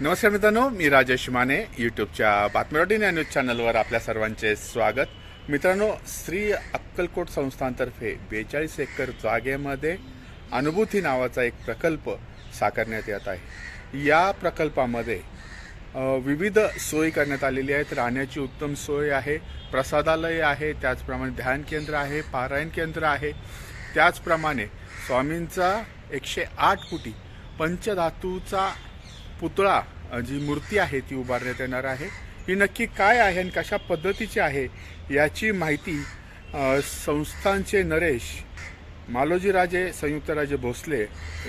नमस्कार मित्रांनो मी राजेश माने यूट्यूबच्या बातमीवाडी या न्यूज चॅनलवर आपल्या सर्वांचे स्वागत. मित्रांनो श्री अक्कलकोट संस्थांतर्फे बेचाळीस एकर जागेमध्ये अनुभूती नावाचा एक प्रकल्प साकारण्यात येत आहे. या प्रकल्पामध्ये विविध सोयी करण्यात आलेली आहेत. राहण्याची उत्तम सोय आहे प्रसादालय आहे त्याचप्रमाणे ध्यान केंद्र आहे पारायण केंद्र आहे. त्याचप्रमाणे स्वामींचा एकशे आठ फुटी पंचधातूचा पुतळा जी मूर्ती आहे ती उभारण्यात येणार आहे. ही नक्की काय आहे आणि कशा पद्धतीची आहे याची माहिती संस्थांचे नरेश मालोजीराजे संयुक्तराजे भोसले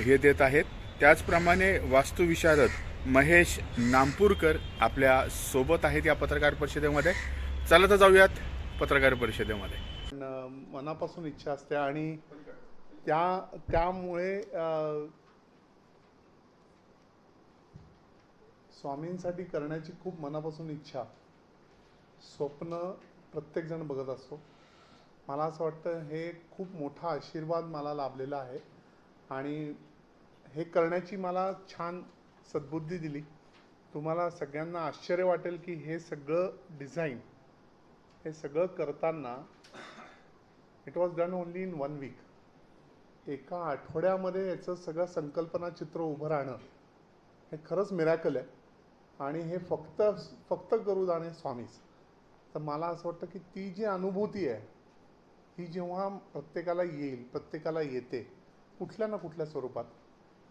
हे देत आहेत. त्याचप्रमाणे वास्तुविशारद महेश नामपूरकर आपल्यासोबत आहेत या पत्रकार परिषदेमध्ये. चला तर जाऊयात पत्रकार परिषदेमध्ये. पण, मनापासून इच्छा असते आणि त्या त्यामुळे स्वामींसाठी करण्याची खूप मनापासून इच्छा. स्वप्न प्रत्येकजण बघत असतो. मला असं वाटतं हे खूप मोठा आशीर्वाद मला लाभलेला आहे. आणि हे करण्याची मला छान सद्बुद्धी दिली. तुम्हाला सगळ्यांना आश्चर्य वाटेल की हे सगळं डिझाईन हे सगळं करताना it was done only in one week एका आठवड्यामध्ये याचं सगळं संकल्पना चित्र उभं राहणं हे खरंच मिरॅकल आहे. आणि हे फक्त फक्त करू जाणे स्वामीच. तर मला असं वाटतं की ती जी अनुभूती आहे ही जेव्हा प्रत्येकाला येईल प्रत्येकाला येते कुठल्या ना कुठल्या स्वरूपात.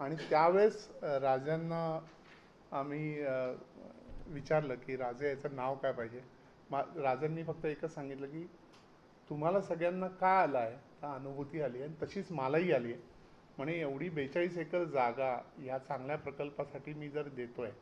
आणि त्यावेळेस राजांना आम्ही विचारलं की राजे याचं नाव काय पाहिजे? मा राजांनी फक्त एकच सांगितलं की तुम्हाला सगळ्यांना काय आलं आहे का अनुभूती आली आहे आणि तशीच मलाही आली आहे. म्हणे एवढी बेचाळीस एकर जागा ह्या चांगल्या प्रकल्पासाठी मी जर देतो आहे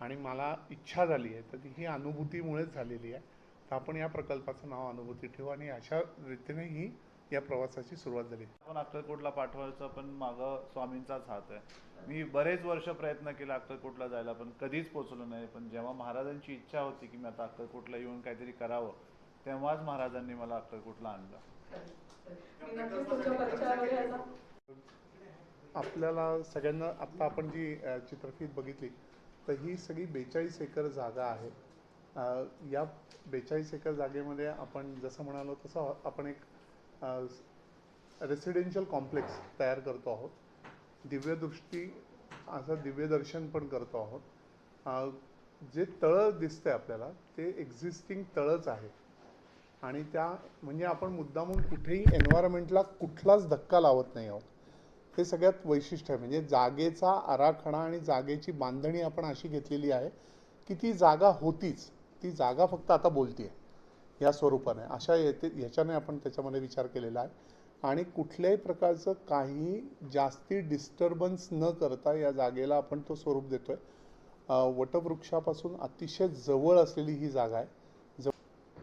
आणि मला इच्छा झाली आहे तर ती ही अनुभूतीमुळेच झालेली आहे. तर आपण या प्रकल्पाचं नाव अनुभूती ठेवू आणि अशा रीतीने ही या प्रवासाची सुरुवात झाली. आपण अक्कलकोटला पाठवायचं पण मागं स्वामींचाच हात आहे. मी बरेच वर्ष प्रयत्न केला अक्कलकोटला जायला पण कधीच पोचलो नाही. पण जेव्हा महाराजांची इच्छा होती की मी आता अक्कलकोटला येऊन काहीतरी करावं तेव्हाच महाराजांनी मला अक्कलकोटला आणलं. आपल्याला सगळ्यांना आत्ता आपण जी चित्रफीत बघितली तर ही सगळी बेचाळीस एकर जागा आहे. या बेचाळीस एकर जागेमध्ये आपण जसं म्हणालो तसं आपण एक रेसिडेन्शियल कॉम्प्लेक्स तयार करतो आहोत. दिव्यदृष्टी असं दिव्यदर्शन पण करतो आहोत. जे तळं दिसतंय आपल्याला ते एक्झिस्टिंग तळंच आहे. आणि त्या म्हणजे आपण मुद्दामून कुठेही एन्व्हायरमेंटला कुठलाच धक्का लावत नाही आहोत. हे सगळ्यात वैशिष्ट्य आहे. म्हणजे जागेचा आराखडा आणि जागेची बांधणी आपण अशी घेतलेली आहे की ती जागा होतीच. ती जागा फक्त आता बोलतीये. या स्वरूपाने. अशा येते ह्याच्याने आपण त्याच्यामध्ये विचार केलेला आहे. आणि कुठल्याही प्रकारचं काही जास्ती डिस्टर्बन्स न करता या जागेला आपण तो स्वरूप देतोय. आहे वटवृक्षापासून अतिशय जवळ असलेली ही जागा आहे. ज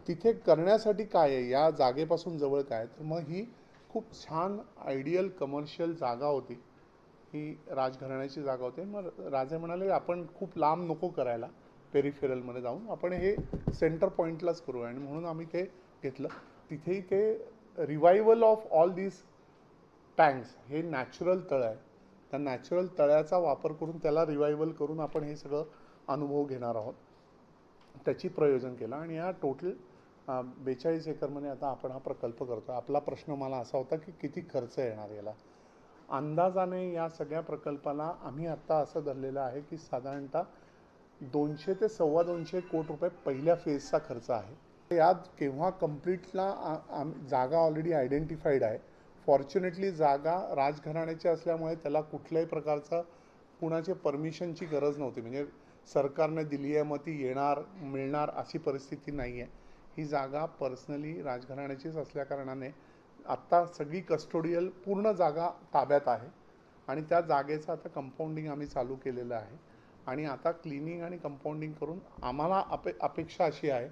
तिथे करण्यासाठी काय आहे? या जागेपासून जवळ काय आहे? तर मग ही खूप छान आयडियल कमर्शियल जागा होती. ही राजघराण्याची जागा होती. मग राजे म्हणाले आपण खूप लांब नको करायला. पेरिफेरलमध्ये जाऊन आपण हे सेंटर पॉईंटलाच करू आणि म्हणून आम्ही ते घेतलं. तिथेही ते revival of all these tanks हे नॅचरल तळ आहे. त्या नॅचरल तळ्याचा वापर करून त्याला रिवायवल करून आपण हे सगळं अनुभव घेणार आहोत. त्याची प्रयोजन केलं. आणि या टोटल बेचाळीस एकरमध्ये आता आपण हा प्रकल्प करतो आपला प्रश्न मला असा होता की किती खर्च येणार याला? अंदाजाने या सगळ्या प्रकल्पाला आम्ही आत्ता असं धरलेलं आहे की साधारणतः दोनशे ते सव्वा दोनशे कोटी रुपये पहिल्या फेजचा खर्च आहे. यात केव्हा कम्प्लीटला जागा ऑलरेडी आयडेंटिफाईड आहे. फॉर्च्युनेटली जागा राजघराण्याची असल्यामुळे त्याला कुठल्याही प्रकारचा कुणाच्या परमिशनची गरज नव्हती. म्हणजे सरकारने दिली आहे मग ती येणार मिळणार अशी परिस्थिती नाही आहे ही जागा पर्सनली राजघराण्याचीच असल्याकारणाने आत्ता सगळी कस्टोडियल पूर्ण जागा ताब्यात आहे. आणि त्या जागेचं आता कंपाऊंडिंग आम्ही चालू केलेलं आहे. आणि आता क्लिनिंग आणि कंपाऊंडिंग करून आम्हाला अपे अपेक्षा अशी आहे.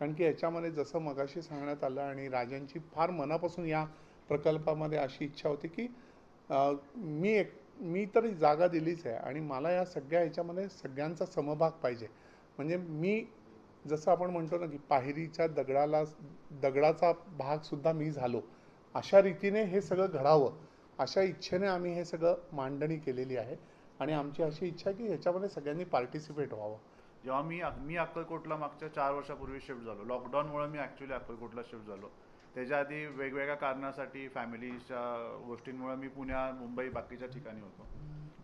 कारण की याच्यामध्ये जसं मगाशी सांगण्यात आलं आणि राजांची फार मनापासून या प्रकल्पामध्ये अशी इच्छा होती की मी एक मी तर जागा दिलीच आहे. आणि मला या सगळ्या ह्याच्यामध्ये सगळ्यांचा समभाग पाहिजे. म्हणजे मी जसं आपण म्हणतो ना की पायरीच्या दगडाला दगडाचा भागसुद्धा मी झालो. अशा रीतीने हे सगळं घडावं. अशा इच्छेने आम्ही हे सगळं मांडणी केलेली आहे. आणि आमची अशी इच्छा आहे की ह्याच्यामध्ये सगळ्यांनी पार्टिसिपेट व्हावं. जेव्हा मी मी अक्कलकोटला मागच्या चार वर्षापूर्वी शिफ्ट झालो. लॉकडाऊनमुळे मी ॲक्च्युली अक्कलकोटला शिफ्ट झालो. त्याच्या आधी वेगवेगळ्या कारणासाठी फॅमिलीच्या गोष्टींमुळे मी पुण्या मुंबई बाकीच्या ठिकाणी होतो.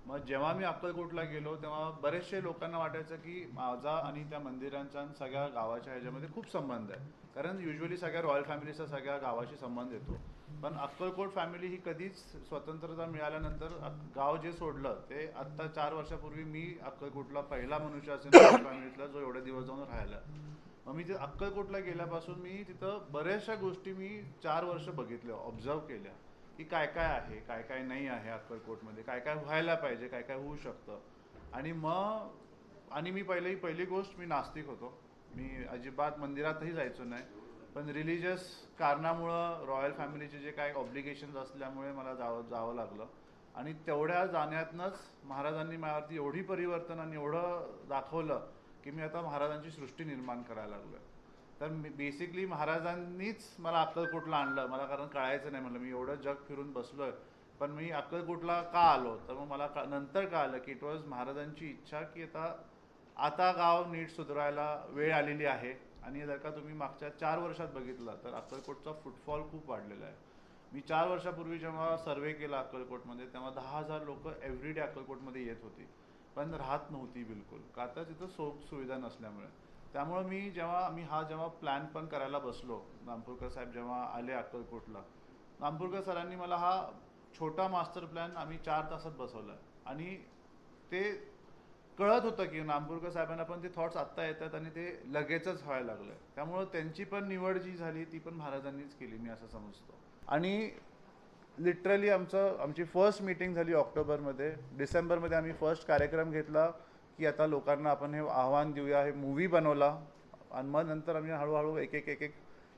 मग जेव्हा मी अक्कलकोटला गेलो तेव्हा बरेचसे लोकांना वाटायचं की माझा आणि त्या मंदिरांचा आणि सगळ्या गावाच्या ह्याच्यामध्ये खूप संबंध आहे. कारण युजली सगळ्या रॉयल फॅमिलीचा सगळ्या गावाशी संबंध येतो. पण अक्कलकोट फॅमिली ही कधीच स्वतंत्रता मिळाल्यानंतर गाव जे सोडलं ते आत्ता चार वर्षापूर्वी मी अक्कलकोटला पहिला मनुष्य असेल फॅमिलीतला जो एवढे दिवस जाऊन राहिला. मग मी ते अक्कलकोटला गेल्यापासून मी तिथं बऱ्याचशा गोष्टी मी चार वर्ष बघितल्या ऑब्झर्व केल्या. की काय काय आहे काय काय नाही आहे अक्कलकोटमध्ये काय काय व्हायला पाहिजे काय काय होऊ शकतं. आणि मग आणि मी पहिली पहिली गोष्ट मी नास्तिक होतो. मी अजिबात मंदिरातही जायचो नाही. पण रिलिजियस कारणामुळं रॉयल फॅमिलीचे जे काही ऑब्लिगेशन्स असल्यामुळे मला जावं जावं लागलं. आणि तेवढ्या जाण्यातनंच महाराजांनी माझ्यावरती एवढी परिवर्तन आणि एवढं दाखवलं की मी आता महाराजांची सृष्टी निर्माण करायला लागलोय. तर बेसिकली महाराजांनीच मला अक्कलकोटला आणलं. मला कारण कळायचं नाही म्हणलं. मी एवढं जग फिरून बसलो आहे पण मी अक्कलकोटला का आलो? तर मग मला का नंतर कळालं की इट वॉज महाराजांची इच्छा की आता आता गाव नीट सुधारायला वेळ आलेली आहे. आणि जर का तुम्ही मागच्या चार वर्षात बघितलं तर अक्कलकोटचा फुटफॉल खूप वाढलेला आहे. मी चार वर्षापूर्वी जेव्हा सर्वे केला अक्कलकोटमध्ये तेव्हा दहा हजार लोक एव्हरीडे अक्कलकोटमध्ये येत होती. पण राहत नव्हती बिलकुल. का तर तिथं सोप सुविधा नसल्यामुळे. त्यामुळं मी जेव्हा मी हा जेव्हा प्लॅन पण करायला बसलो नामपूरकर साहेब जेव्हा आले अक्कलकोटला नामपूरकर सरांनी मला हा छोटा मास्टर प्लॅन आम्ही चार तासात बसवला. आणि ते कळत होतं की नामपूरकर साहेबांना पण ते थॉट्स आत्ता येतात आणि ते लगेचच व्हायला लागलं. आहे त्यामुळं त्यांची पण निवड जी झाली ती पण महाराजांनीच केली मी असं समजतो. आणि लिटरली आमचं आमची फर्स्ट मीटिंग झाली ऑक्टोबरमध्ये. डिसेंबरमध्ये आम्ही फर्स्ट कार्यक्रम घेतला. की आता लोकांना आपण हे आव्हान देऊया हे मूवी बनवला. आणि मग नंतर आम्ही हळूहळू एक एक एक एक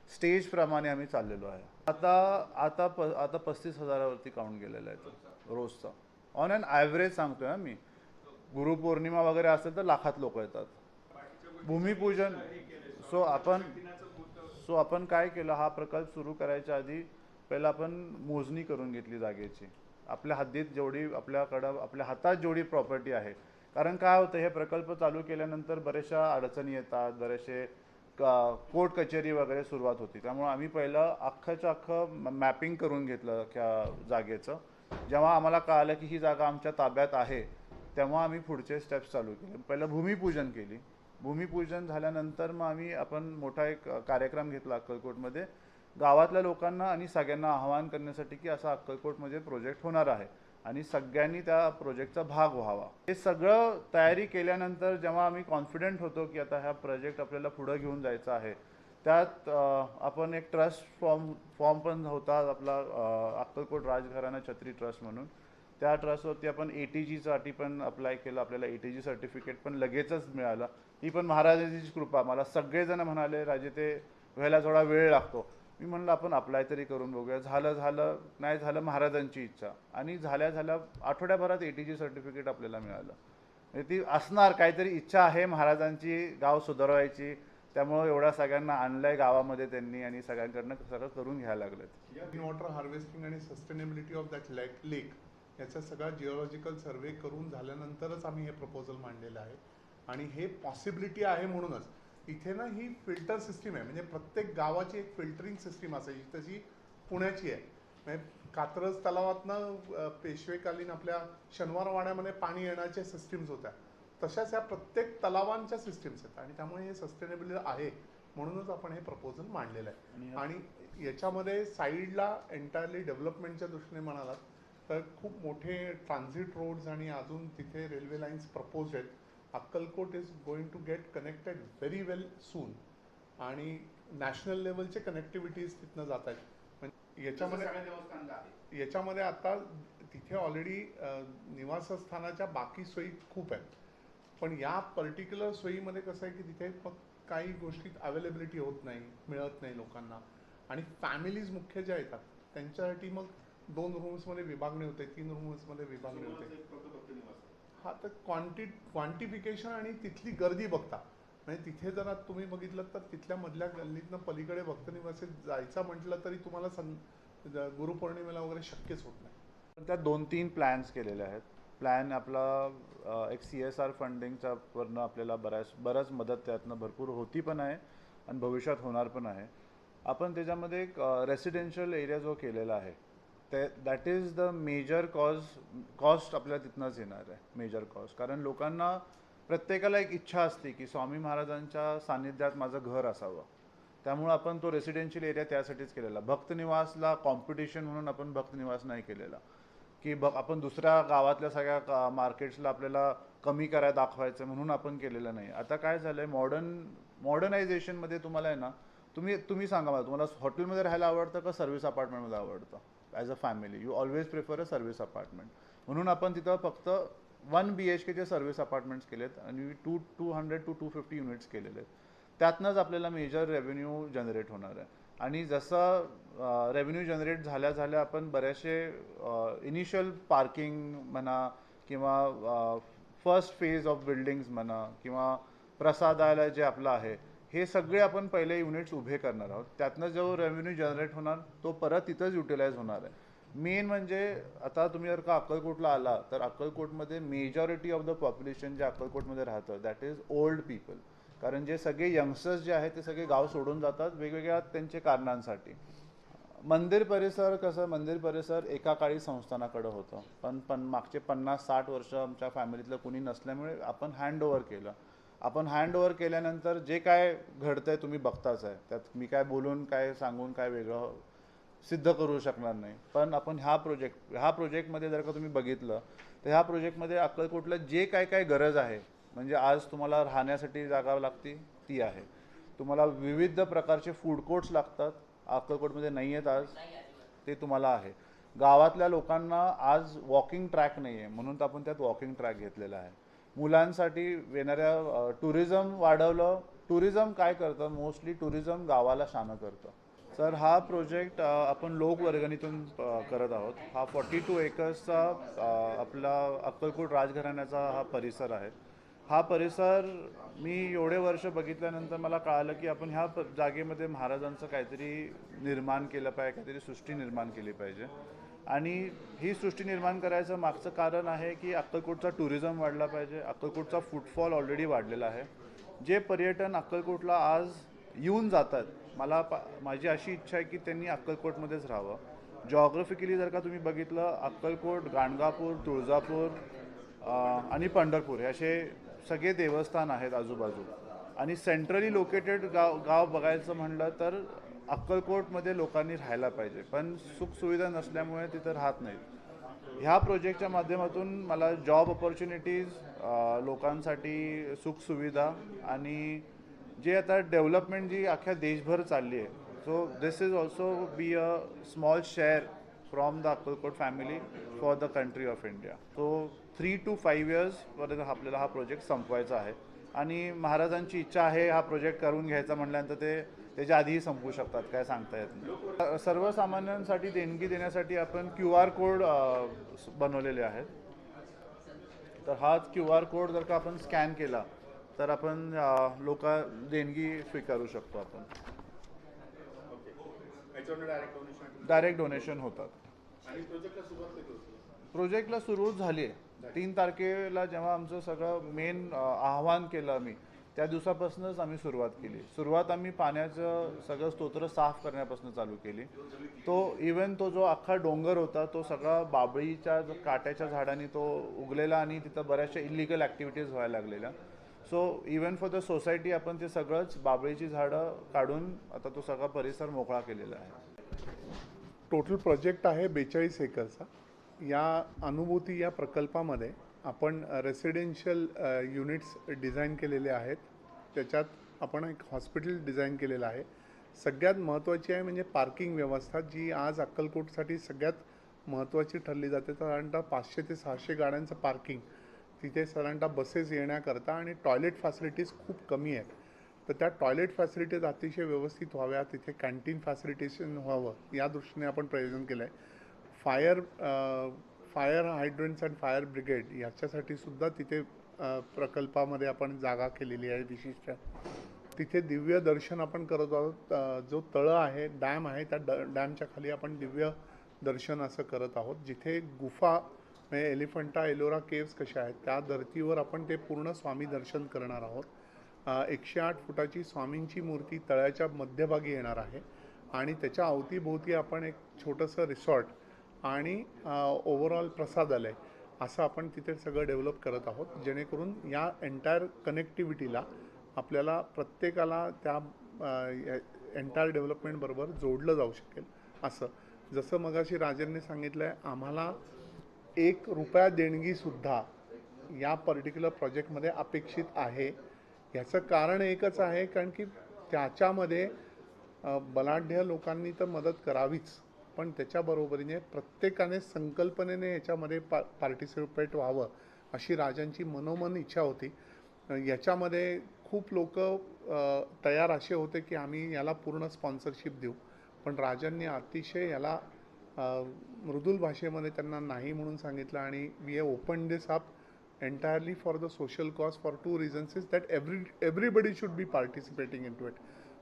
स्टेजप्रमाणे आम्ही चाललेलो आहे. आता आता प आता पस्तीस हजारावरती काउंट गेलेला आहे तो रोजचा. ऑन अन ॲव्हरेज सांगतोय आहे मी. गुरुपौर्णिमा वगैरे असेल तर लाखात लोक येतात. भूमिपूजन सो आपण सो आपण काय केलं हा प्रकल्प सुरू करायच्या आधी पहिला आपण मोजणी करून घेतली जागेची. आपल्या हद्दीत जेवढी आपल्याकडं आपल्या हातात जेवढी प्रॉपर्टी आहे कारण काय होतं हे प्रकल्प चालू केल्यानंतर बऱ्याचशा अडचणी येतात बरेचसे कोर्ट कचेरी वगैरे सुरुवात होती. त्यामुळे आम्ही पहिलं अख्खंच्या अख्खं मॅपिंग करून घेतलं त्या जागेचं. जेव्हा आम्हाला कळालं की ही जागा आमच्या ताब्यात आहे तेव्हा आम्ही पुढचे स्टेप्स चालू केले. पहिलं भूमिपूजन केली. भूमिपूजन झाल्यानंतर मग आम्ही आपण मोठा एक कार्यक्रम घेतला अक्कलकोटमध्ये. गावातल्या लोकांना आणि सगळ्यांना आवाहन करण्यासाठी की असा अक्कलकोटमध्ये प्रोजेक्ट होणार आहे. आणि सगळ्यांनी त्या प्रोजेक्टचा भाग व्हावा. हे सगळं तयारी केल्यानंतर जेव्हा आम्ही कॉन्फिडंट होतो की आता हा प्रोजेक्ट आपल्याला पुढं घेऊन जायचा आहे त्यात आपण एक ट्रस्ट फॉर्म फॉर्म पण होता आपला अक्कलकोट राजघराणा छत्री ट्रस्ट म्हणून. त्या ट्रस्टवरती आपण ए टी जीसाठी पण अप्लाय केलं आपल्याला ए टी जी सर्टिफिकेट पण लगेचच मिळालं. ही पण महाराजांची कृपा. मला सगळेजण म्हणाले राजे ते व्हायला थोडा वेळ लागतो. मी म्हणलं आपण अप्लाय तरी करून बघूया. झालं झालं. नाही झालं महाराजांची इच्छा. आणि झाल्या झाल्या आठवड्याभरात ए टी जी सर्टिफिकेट आपल्याला मिळालं. म्हणजे ती असणार काहीतरी इच्छा आहे महाराजांची गाव सुधारवायची. त्यामुळं एवढ्या सगळ्यांना आणलंय गावामध्ये त्यांनी आणि सगळ्यांकडनं सगळं करून घ्यायला लागलं रेन वॉटर हार्वेस्टिंग आणि sustainability of that lake lake याचा सगळा जिओलॉजिकल सर्वे करून झाल्यानंतरच आम्ही हे प्रपोजल मांडलेलं आहे. आणि हे पॉसिबिलिटी आहे म्हणूनच. इथे ना ही फिल्टर सिस्टीम आहे. म्हणजे प्रत्येक गावाची एक फिल्टरिंग सिस्टीम असायची. तशी पुण्याची आहे. म्हणजे कात्रज तलावातनं पेशवेकालीन आपल्या शनिवारवाड्यामध्ये पाणी येण्याच्या सिस्टीम्स होत्या. तशाच या प्रत्येक तलावांच्या सिस्टीम्स आहेत. आणि त्यामुळे हे सस्टेनेबल आहे. म्हणूनच आपण हे प्रपोजल मांडलेलं आहे. आणि याच्यामध्ये साईडला एंटायरली डेव्हलपमेंटच्या दृष्टीने म्हणालात तर खूप मोठे ट्रान्झिट रोड्स आणि अजून तिथे रेल्वे लाईन्स प्रपोज आहेत. Akkalkot is going to get connected very well soon आणि नॅशनल लेवलचे कनेक्टिव्हिटीज तिथनं जात आहेत. म्हणजे याच्यामध्ये याच्यामध्ये आता तिथे ऑलरेडी निवासस्थानाच्या बाकी सोयी खूप आहेत. पण या पर्टिक्युलर सोयीमध्ये कसं आहे की तिथे मग काही गोष्टीत अवेलेबिलिटी होत नाही मिळत नाही लोकांना. आणि फॅमिलीज मुख्य ज्या येतात त्यांच्यासाठी मग दोन रूम्समध्ये विभागणी होते तीन रूम्समध्ये विभागणी होते. हा तर क्वांटि क्वांटिफिकेशन आणि तिथली गर्दी बघता. म्हणजे तिथे जर तुम्ही बघितलं तर तिथल्या मधल्या गल्लीतनं पलीकडे भक्त निवासीत जायचं म्हटलं तरी तुम्हाला सं गुरुपौर्णिमेला वगैरे शक्यच होत नाही. पण त्यात दोन तीन प्लॅन्स केलेले आहेत. प्लॅन आपला एक सी एस आर फंडिंगचा वरनं आपल्याला बऱ्याच बऱ्याच मदत त्यातनं भरपूर होती पण आहे आणि भविष्यात होणार पण आहे. आपण त्याच्यामध्ये एक रेसिडेन्शियल एरिया जो केलेला आहे ते that is the major cause cost आपल्याला तिथनंच येणार आहे मेजर कॉस्ट कारण लोकांना प्रत्येकाला एक इच्छा असते की स्वामी महाराजांच्या सान्निध्यात माझं घर असावं. त्यामुळं आपण तो रेसिडेन्शियल एरिया त्यासाठीच केलेला. भक्तनिवासला कॉम्पिटिशन म्हणून आपण भक्तनिवास नाही केलेला. की ब आपण दुसऱ्या गावातल्या सगळ्या मार्केट्सला आपल्याला कमी करायला दाखवायचं म्हणून आपण केलेलं नाही. आता काय झालं आहे मॉडर्न मॉडर्नायझेशनमध्ये तुम्हाला आहे ना तुम्ही तुम्ही सांगा मला तुम्हाला हॉटेलमध्ये राहायला आवडतं का सर्व्हिस अपार्टमेंटमध्ये आवडतं? As a family you always prefer a service apartment म्हणून आपण तिथं फक्त वन बी एच केचे सर्व्हिस अपार्टमेंट्स केलेत आणि two two hundred two two fifty units केलेले आहेत. त्यातनंच आपल्याला मेजर रेव्हेन्यू जनरेट होणार आहे. आणि जसं रेव्हेन्यू जनरेट झाल्या झाल्या आपण बरेचसे इनिशियल पार्किंग म्हणा किंवा फर्स्ट फेज ऑफ बिल्डिंग्स म्हणा किंवा प्रसादालय जे आपलं आहे हे सगळे आपण पहिले युनिट्स उभे करणार आहोत. त्यातनं जो रेव्हेन्यू जनरेट होणार तो परत तिथंच युटिलाइज होणार आहे. मेन म्हणजे आता तुम्ही जर का अक्कलकोटला आला तर अक्कलकोटमध्ये मेजॉरिटी ऑफ द पॉप्युलेशन जे अक्कलकोटमध्ये राहतं दॅट इज ओल्ड पीपल कारण जे सगळे यंगस्टर्स जे आहेत ते सगळे गाव सोडून जातात वेगवेगळ्या त्यांचे कारणांसाठी. मंदिर परिसर कसं मंदिर परिसर एका काळी संस्थानाकडं होतं. पण पण मागचे पन्नास साठ वर्ष आमच्या फॅमिलीतलं कुणी नसल्यामुळे आपण हँड ओव्हर केलं. आपण हँड ओव्हर केल्यानंतर जे काय घडतंय तुम्ही बघताच आहे. त्यात मी काय बोलून काय सांगून काय वेगळं सिद्ध करू शकणार नाही. पण आपण ह्या प्रोजेक्ट ह्या प्रोजेक्टमध्ये जर का तुम्ही बघितलं तर ह्या प्रोजेक्टमध्ये अक्कलकोटला जे काय काय गरज आहे म्हणजे आज तुम्हाला राहण्यासाठी जागा लागती ती आहे. तुम्हाला विविध प्रकारचे फूड कोर्ट्स लागतात अक्कलकोटमध्ये नाही आहेत आज. ते तुम्हाला आहे. गावातल्या लोकांना आज वॉकिंग ट्रॅक नाही आहे म्हणून तर आपण त्यात वॉकिंग ट्रॅक घेतलेला आहे. मुलांसाठी येणाऱ्या टुरिझम वाढवलं. टुरिझम काय करतं? मोस्टली टुरिझम गावाला शानं करतं. सर हा प्रोजेक्ट आपण लोकवर्गणीतून करत आहोत. हा फॉर्टी टू एकर्सचा आपला अक्कलकोट राजघराण्याचा हा परिसर आहे. हा परिसर मी एवढे वर्ष बघितल्यानंतर मला कळालं की आपण ह्या जागेमध्ये महाराजांचं काहीतरी निर्माण केलं पाहिजे काहीतरी सृष्टी निर्माण केली पाहिजे. आणि ही सृष्टी निर्माण करायचं मागचं कारण आहे की अक्कलकोटचा टुरिझम वाढला पाहिजे. अक्कलकोटचा फुटफॉल ऑलरेडी वाढलेला आहे. जे पर्यटन अक्कलकोटला आज येऊन जातात मला पा माझी अशी इच्छा आहे की त्यांनी अक्कलकोटमध्येच राहावं. जॉग्रफिकली जर का तुम्ही बघितलं अक्कलकोट गाणगापूर तुळजापूर आणि पंढरपूर हे असे सगळे देवस्थान आहेत आजूबाजू. आणि सेंट्रली लोकेटेड गाव गाव बघायचं म्हणलं तर अक्कलकोटमध्ये लोकांनी राहायला पाहिजे. पण सुखसुविधा नसल्यामुळे तिथं राहत नाहीत ह्या प्रोजेक्टच्या माध्यमातून मला जॉब ऑपॉर्च्युनिटीज लोकांसाठी सुखसुविधा आणि जे आता डेव्हलपमेंट जी अख्ख्या देशभर चालली आहे. So this is also be a small share from the Akkalkot family for the country of India so three two five इयर्सपर्यंत आपल्याला हा प्रोजेक्ट संपवायचा आहे. आणि महाराजांची इच्छा आहे हा प्रोजेक्ट करून घ्यायचा म्हटल्यानंतर ते त्याच्या आधीही संपू शकतात काय सांगता येत नाही. सर्वसामान्यांसाठी देणगी देण्यासाठी आपण क्यू आर कोड बनवलेले आहेत. तर हाच क्यू आर कोड जर का आपण स्कॅन केला तर आपण लोक देणगी स्वीकारू शकतो आपण. डायरेक्ट डोनेशन होतात. प्रोजेक्टला सुरुवात झाली आहे. तीन तारखेला जेव्हा आमचं सगळं मेन आव्हान केलं आम्ही त्या दिवसापासूनच आम्ही सुरुवात केली. सुरुवात आम्ही पाण्याचं सगळं स्तोत्र साफ करण्यापासून चालू केली. तो इवन तो जो अख्खा डोंगर होता तो सगळा बाबळीच्या काट्याच्या झाडांनी तो उगलेला आणि तिथं बऱ्याचशा इलिगल ॲक्टिव्हिटीज व्हायला लागलेल्या. So even for the society आपण ते सगळंच बाबळीची झाडं काढून आता तो सगळा परिसर मोकळा केलेला आहे. टोटल प्रोजेक्ट आहे बेचाळीस एकरचा. या अनुभूती या प्रकल्पामध्ये आपण रेसिडेन्शियल युनिट्स डिझाईन केलेले आहेत. त्याच्यात आपण एक हॉस्पिटल डिझाईन केलेलं आहे. सगळ्यात महत्त्वाची आहे म्हणजे पार्किंग व्यवस्था जी आज अक्कलकोटसाठी सगळ्यात महत्त्वाची ठरली जाते. साधारणतः पाचशे ते सहाशे गाड्यांचं पार्किंग तिथे साधारणतः बसेस येण्याकरता आणि टॉयलेट फॅसिलिटीज खूप कमी आहेत. तर त्या टॉयलेट फॅसिलिटीज अतिशय व्यवस्थित व्हाव्या तिथे कॅन्टीन फॅसिलिटेशन व्हावं या दृष्टीने आपण प्रयोजन केलं आहे fire fire hydrants and fire brigade याच्यासाठी सुद्धा तिथे प्रकल्पामध्ये आपण जागा केलेली आहे विशिष्ट. तिथे दिव्य दर्शन आपण करत आहोत. जो तळं आहे डॅम आहे त्या ड डॅमच्या खाली आपण दिव्य दर्शन असं करत आहोत. जिथे गुफा म्हणजे एलिफंटा एलोरा केव्स कशा आहेत त्या धर्तीवर आपण ते पूर्ण स्वामी दर्शन करणार आहोत. एकशे आठ फुटाची स्वामींची मूर्ती तळ्याच्या मध्यभागी येणार आहे. आणि त्याच्या अवतीभोवती आपण एक छोटंसं रिसॉर्ट आणि ओव्हरऑल प्रसादालय असं आपण तिथे सगळं डेव्हलप करत आहोत. जेणेकरून या एंटायर कनेक्टिव्हिटीला आपल्याला प्रत्येकाला त्या एंटायर डेव्हलपमेंटबरोबर जोडलं जाऊ शकेल असं. जसं मगाशी राजनने सांगितलं आहे आम्हाला एक रुपया देणगीसुद्धा या पर्टिक्युलर प्रोजेक्टमध्ये अपेक्षित आहे. ह्याचं कारण एकच आहे कारण की त्याच्यामध्ये बलाढ्य लोकांनी तर मदत करावीच. पण त्याच्याबरोबरीने प्रत्येकाने संकल्पनेने याच्यामध्ये पा पार्टिसिपेट व्हावं अशी राजांची मनोमन इच्छा होती. याच्यामध्ये खूप लोक तयार असे होते की आम्ही याला पूर्ण स्पॉन्सरशिप देऊ. पण राजांनी अतिशय याला मृदुल भाषेमध्ये त्यांना नाही म्हणून सांगितलं आणि we have open this up entirely for the social cause for two reasons is that every everybody should be participating in to it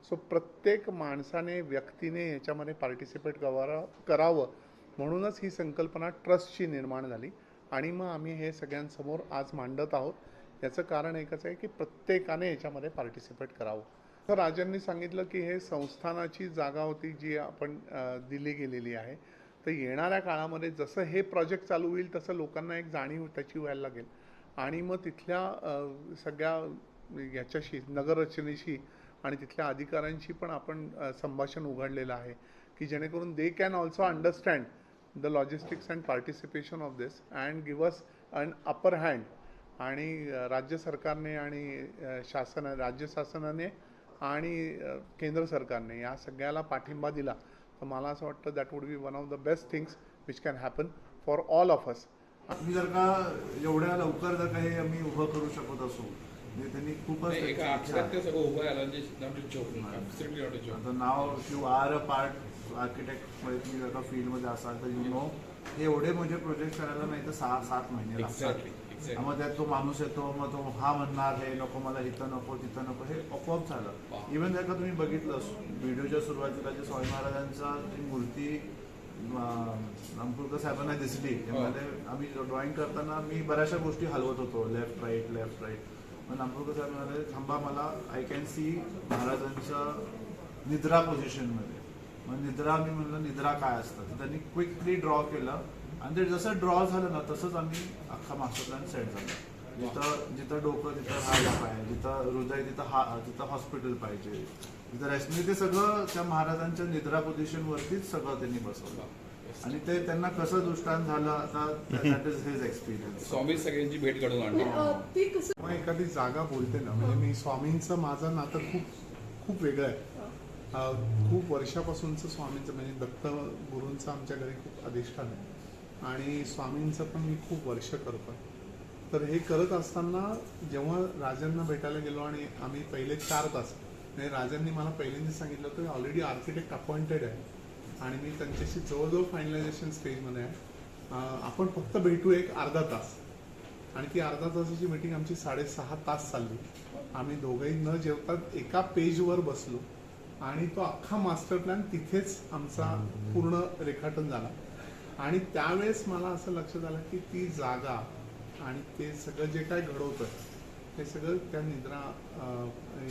so प्रत्येक माणसाने व्यक्तीने याच्यामध्ये पार्टिसिपेट करावं करावं म्हणूनच ही संकल्पना ट्रस्टची निर्माण झाली. आणि मग आम्ही हे सगळ्यांसमोर आज मांडत आहोत. याचं कारण एकच आहे की प्रत्येकाने याच्यामध्ये पार्टिसिपेट करावं. तर राजांनी सांगितलं की हे संस्थानाची जागा होती जी आपण दिली गेलेली आहे. तर येणाऱ्या काळामध्ये जसं हे प्रोजेक्ट चालू होईल तसं लोकांना एक जाणीव त्याची व्हायला लागेल. आणि मग तिथल्या सगळ्या याच्याशी नगररचनेशी आणि तिथल्या अधिकाऱ्यांशी पण आपण संभाषण उघडलेलं आहे की जेणेकरून they can also understand the logistics and participation of this and give us an upper hand आणि राज्य सरकारने आणि शासन राज्य शासनाने आणि केंद्र सरकारने या सगळ्याला पाठिंबा दिला. तर मला असं वाटतं that would be one of the best things which can happen for all of us आम्ही जर का एवढ्या लवकर जर का हे आम्ही उभं करू शकत असू म्हणजे त्यांनी खूपच नाव यू आर अ पार्ट आर्किटेक्टमध्ये तुम्ही जर का फील्डमध्ये असाल तर यू नो हे एवढे म्हणजे प्रोजेक्ट करायला नाही तर सहा सात महिने लागतात. मग त्यात तो माणूस येतो मग तो हा म्हणणार हे नको मला इथं नको तिथं नको हे आपोआप झालं. इव्हन जर का तुम्ही बघितलं व्हिडिओच्या सुरुवातीला जे स्वामी महाराजांचा ती मूर्ती रामपूरकर साहेबांना दिसली त्यामध्ये आम्ही ड्रॉइंग करताना मी बऱ्याचशा गोष्टी हलवत होतो लेफ्ट राईट लेफ्ट राईट मग नामपूरकर साहेब म्हणाले थांबा मला आय कॅन सी महाराजांच्या निद्रा पोझिशनमध्ये मग निद्रा मी म्हणलं निद्रा काय असतं? तर त्यांनी क्विकली ड्रॉ केलं. आणि ते जसं ड्रॉ झालं ना तसंच आम्ही अख्खा मास्टर प्लॅन सेट झाला. जिथं जिथं डोकं तिथं हात पाहिजे जिथं हृदय तिथं हा तिथं हॉस्पिटल पाहिजे. तिथं रेस्टमी ते सगळं त्या महाराजांच्या निद्रा पोझिशनवरतीच सगळं त्यांनी बसवलं. आणि ते त्यांना कसं दृष्टांत झालं आता that is his experience Swami सगळ्यांची भेट घडवून आणली. मग एखादी जागा बोलते ना म्हणजे मी स्वामींचं माझं नातं खूप खूप वेगळं आहे. खूप वर्षापासूनचं स्वामींचं म्हणजे दत्त गुरूंचं आमच्या घरी खूप अधिष्ठान आहे. आणि स्वामींचं पण मी खूप वर्ष करतो तर हे करत असताना जेव्हा राजांना भेटायला गेलो आणि आम्ही पहिले चार तास म्हणजे राजांनी मला पहिल्यांदा सांगितलं होतं ऑलरेडी आर्किटेक्ट अपॉइंटेड आहे. आणि मी त्यांच्याशी जवळजवळ फायनलायझेशन स्टेजमध्ये आहे. आपण फक्त भेटू एक अर्धा तास. आणि ती अर्धा तासाची मीटिंग आमची साडेसहा तास चालली. आम्ही दोघंही न जेवता एका पेजवर बसलो. आणि तो अख्खा मास्टर प्लॅन तिथेच आमचा पूर्ण रेखाटन झाला. आणि त्यावेळेस मला असं लक्षात आलं की ती जागा आणि ते सगळं जे काय घडवतं हे सगळं त्या निद्रा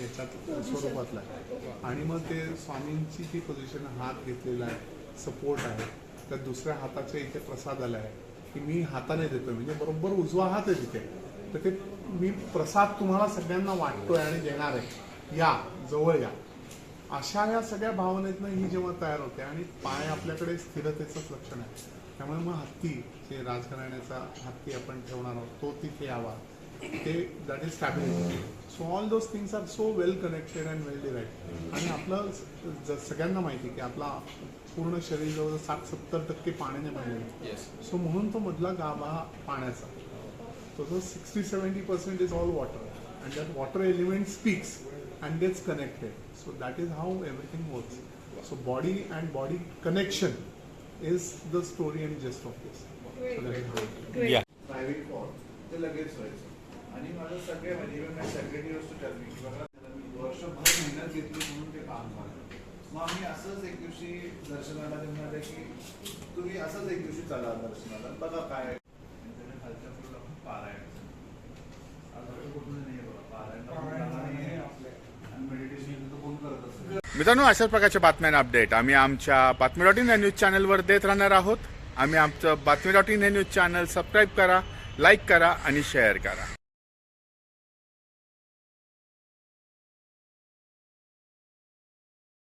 याच्यात स्वरूपातलं आहे. आणि मग ते स्वामींची ती पोझिशन हात घेतलेला आहे सपोर्ट आहे. त्या दुसऱ्या हाताच्या इथे प्रसाद आला आहे की मी हाताने देतोय. म्हणजे बरोबर उजवा हात आहे तिथे. तर ते मी प्रसाद तुम्हाला सगळ्यांना वाटतोय आणि देणार आहे. या जवळ या. अशा या सगळ्या भावनेतनं ही जेव्हा तयार होते आणि पाय आपल्याकडे स्थिरतेचंच लक्षण आहे. त्यामुळे मग हत्ती जे राजघराण्याचा हत्ती आपण ठेवणार आहोत तो तिथे यावा. ते that is stability so all those things are so well connected and well derived आणि आपलं ज- सगळ्यांना माहिती आहे की आपला पूर्ण शरीर जवळ साठ सत्तर टक्के पाण्याने भरलेलं सो म्हणून तो मधला गाभा हा पाण्याचा तो जो sixty seventy percent is all water and that water element speaks and gets connected so that is how everything works so body and body connection is the story and just of this Great. Private call ते लगेच व्हायचं आणि माझं सगळे म्हणजे की बघा मी वर्षभर मेहनत घेतली म्हणून ते काम मग आम्ही असंच एक दिवशी दर्शनाला ते म्हणाले की तुम्ही असंच एक दिवशी चला दर्शनाला. बघा काय मित्रांनो अशाच प्रकारच्या बातम्यांना अपडेट आम्ही आमच्या बातमी डॉट इन या न्यूज चॅनलवर देत राहणार आहोत. आम्ही आमचं बातमी डॉट इन हे न्यूज चॅनल सबस्क्राईब करा लाईक करा आणि शेअर करा.